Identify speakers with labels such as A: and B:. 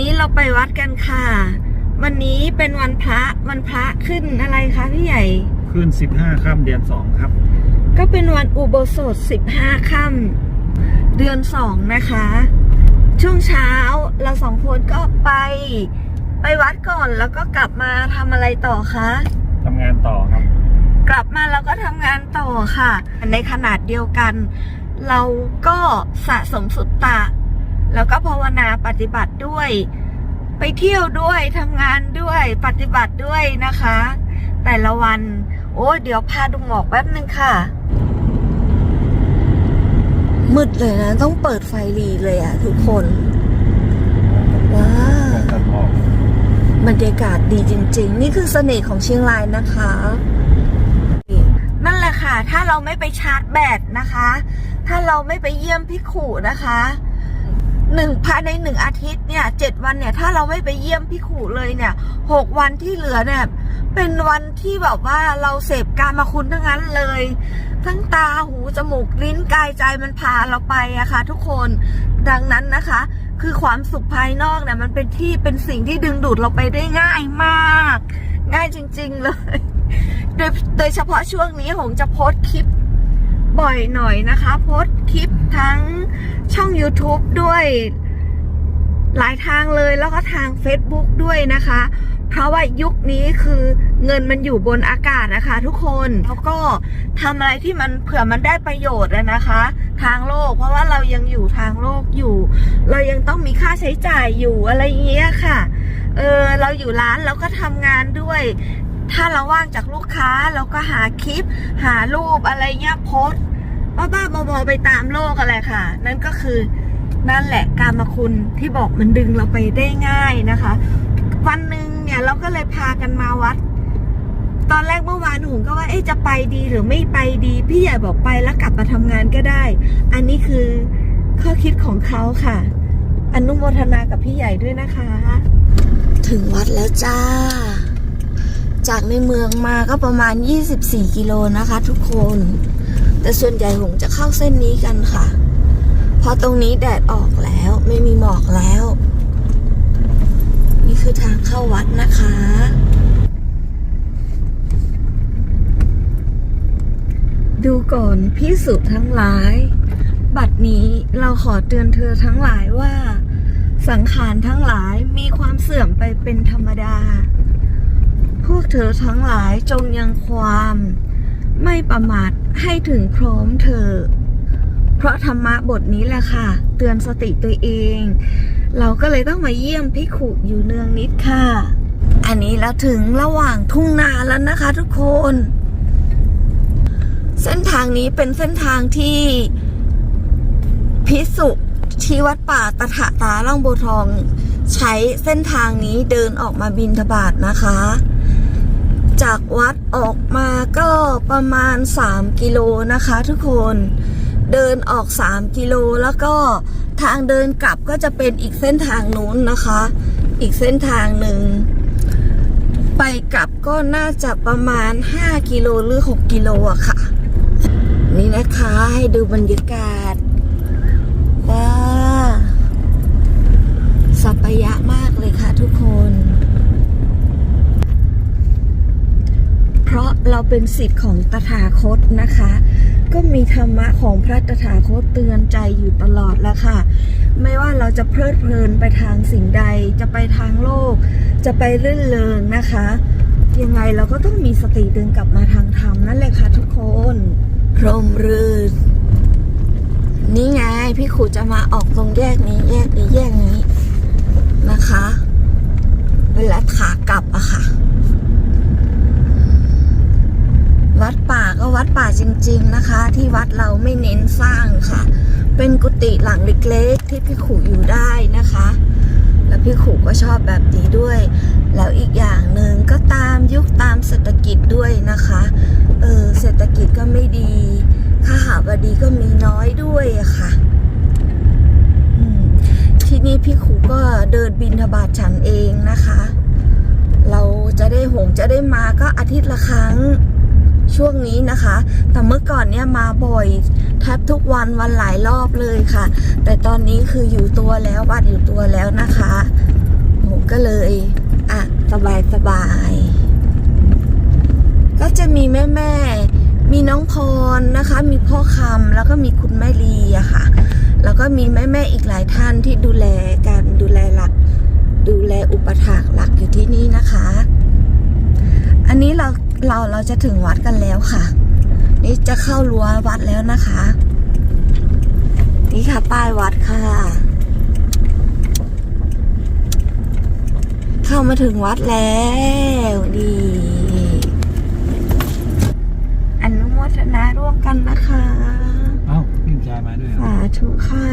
A: นี้เราไปวัดกันค่ะ วันนี้เป็นวันพระวันพระขึ้นอะไรคะพี่ใหญ่
B: ขึ้น 15ค่ำเดือน 2 ครับ
A: ก็เป็นวันอุโบสถ 15ค่ำเดือนสองนะคะ ช่วงเช้าเราสองคนก็ไป ไปวัดก่อนแล้วก็กลับมาทำอะไรต่อคะ
B: ทำงานต่อครับ
A: กลับมาแล้วก็ทำงานต่อค่ะ ในขนาดเดียวกัน เราก็สะสมสุตตะ แล้วก็ภาวนาปฏิบัติด้วย ไปเที่ยวด้วยทำงานด้วยปฏิบัติด้วยนะคะ แต่ละวัน โอ้เดี๋ยวพาดูหมอกแป๊บนึงค่ะ มืดเลยนะ ต้องเปิดไฟรีเลยอะทุกคน ว้าว
B: ตัดออก
A: บรรยากาศดีจริง ๆ นี่คือเสน่ห์ของเชียงรายนะคะนั่นแหละค่ะ ถ้าเราไม่ไปชาร์จแบตนะคะ ถ้าเราไม่ไปเยี่ยมพี่ขู่นะคะ หนึ่งภายในหนึ่งอาทิตย์เนี่ยเจ็ดวันเนี่ย ถ้าเราไม่ไปเยี่ยมพี่ขู่เลยเนี่ยหกวันที่เหลือเนี่ย เป็นวันที่แบบว่าเราเสพการมาคุณทั้งนั้นเลย ทั้งตาหูจมูกลิ้นกายใจมันพาเราไปอะค่ะ ทุกคนดังนั้นนะคะ คือความสุขภายนอกเนี่ย มันเป็นที่เป็นสิ่งที่ดึงดูดเราไปได้ง่ายมาก ง่ายจริง ๆ เลย โดยโดยเฉพาะช่วงนี้หงจะโพสต์คลิป บ่อยหน่อยนะคะ โพสคลิปทั้งช่อง YouTube ด้วยหลายทางเลยแล้วก็ทาง Facebook ด้วยนะคะ เพราะว่ายุคนี้คือเงินมันอยู่บนอากาศนะคะ ทุกคนแล้วก็ทำอะไรที่มันเผื่อมันได้ประโยชน์นะคะ ทางโลก เพราะว่าเรายังอยู่ทางโลกอยู่ เรายังต้องมีค่าใช้จ่ายอยู่อะไรอย่างเงี้ยค่ะเออเราอยู่ร้านเราก็ทำงานด้วย ถ้าเราว่างจากลูกค้าเราก็หาคลิป หารูปอะไรเงี้ยโพสต์บ้าๆบอๆไปตามโลกอะไรค่ะ นั่นก็คือนั่นแหละการมาคุณที่บอกมันดึงเราไปได้ง่ายนะคะ วันหนึ่งเนี่ยเราก็เลยพากันมาวัด ตอนแรกเมื่อวานหุงก็ว่าเอ๊ะจะไปดีหรือไม่ไปดี พี่ใหญ่บอกไปแล้วกลับมาทำงานก็ได้ อันนี้คือข้อคิดของเขาค่ะ อนุโมทนากับพี่ใหญ่ด้วยนะคะ ถึงวัดแล้วจ้า จากในเมืองมาก็ประมาณ 24 กิโลนะคะ ทุกคน แต่ส่วนใหญ่หงจะเข้าเส้นนี้กันค่ะ เพราะตรงนี้แดดออกแล้วไม่มีหมอกแล้ว นี่คือทางเข้าวัดนะคะดูก่อนพิสุทั้งหลาย บัดนี้เราขอเตือนเธอทั้งหลายว่า สังขารทั้งหลายมีความเสื่อมไปเป็นธรรมดา พวกเธอทั้งหลายจงยังความ ไม่ประมาทให้ถึงพร้อมเธอ เพราะธรรมะบทนี้แหละค่ะ เตือนสติตัวเอง เราก็เลยต้องมาเยี่ยมพิขุอยู่เนืองนิดค่ะ อันนี้เราถึงระหว่างทุ่งนาแล้วนะคะทุกคน เส้นทางนี้เป็นเส้นทางที่พิสุที่วัดป่าตะถาตาล่องโบทอง ใช้เส้นทางนี้เดินออกมาบินทบาทนะคะ จากวัดออกมาก็ประมาณ 3 กิโลนะคะทุกคนเดินออก 3 กิโลแล้วก็ทางเดินกลับก็จะเป็นอีกเส้นทางนู้นนะคะ อีกเส้นทางหนึ่ง ไปกลับก็น่าจะประมาณ 5 กิโลหรือ 6 กิโลอะค่ะ นี่นะคะให้ดูบรรยากาศว้าสัปยะมากเลยค่ะทุกคน เราเป็นสิทธิ์ของตถาคตนะคะ ก็มีธรรมะของพระตถาคตเตือนใจอยู่ตลอดแล้วค่ะ ไม่ว่าเราจะเพลิดเพลินไปทางสิ่งใด จะไปทางโลก จะไปเรื่นเริงนะคะ ยังไงเราก็ต้องมีสติดึงกลับมาทางธรรมนั่นแหละค่ะทุกคนพรมรื่นนี่ไงพี่ขูจะมาออกตรงแยกนี้แยกนี้แยกนี้นะคะ เวลาขากลับอะค่ะ วัดป่าก็วัดป่าจริง ๆนะคะ ที่วัดเราไม่เน้นสร้างค่ะ เป็นกุฏิหลังเล็กๆ ที่พี่ขู่อยู่ได้นะคะ แล้วพี่ขู่ก็ชอบแบบนี้ด้วย แล้วอีกอย่างหนึ่งก็ตามยุคตามเศรษฐกิจด้วยนะคะเออเศรษฐกิจก็ไม่ดีข้าหาบดีก็มีน้อยด้วยะค่ะที่นี่พี่ขู่ก็เดินบินทบาทฉันเองนะคะ เราจะได้หงจะได้มาก็อาทิตย์ละครั้ง ช่วงนี้นะคะ แต่เมื่อก่อนเนี่ยมาบ่อยแทบทุกวันวันหลายรอบเลยค่ะ แต่ตอนนี้คืออยู่ตัวแล้ววัดอยู่ตัวแล้วนะคะ ผมก็เลยอะสบายสบาย ก็จะมีแม่แม่มีน้องพรนะคะ มีพ่อคำแล้วก็มีคุณแม่ลีอะค่ะ แล้วก็มีแม่แม่อีกหลายท่านที่ดูแลกันดูแลหลัก ดูแลอุปถากหลักอยู่ที่นี่นะคะ อันนี้เรา เราเราจะถึงวัดกันแล้วค่ะ นี่จะเข้ารั้ววัดแล้วนะคะ นี่ค่ะป้ายวัดค่ะ เข้ามาถึงวัดแล้วดีอนุโมทนาร่วมกันนะคะ
B: เอ้าพี่ชายมาด้วยเหรอ
A: สาธุค่ะ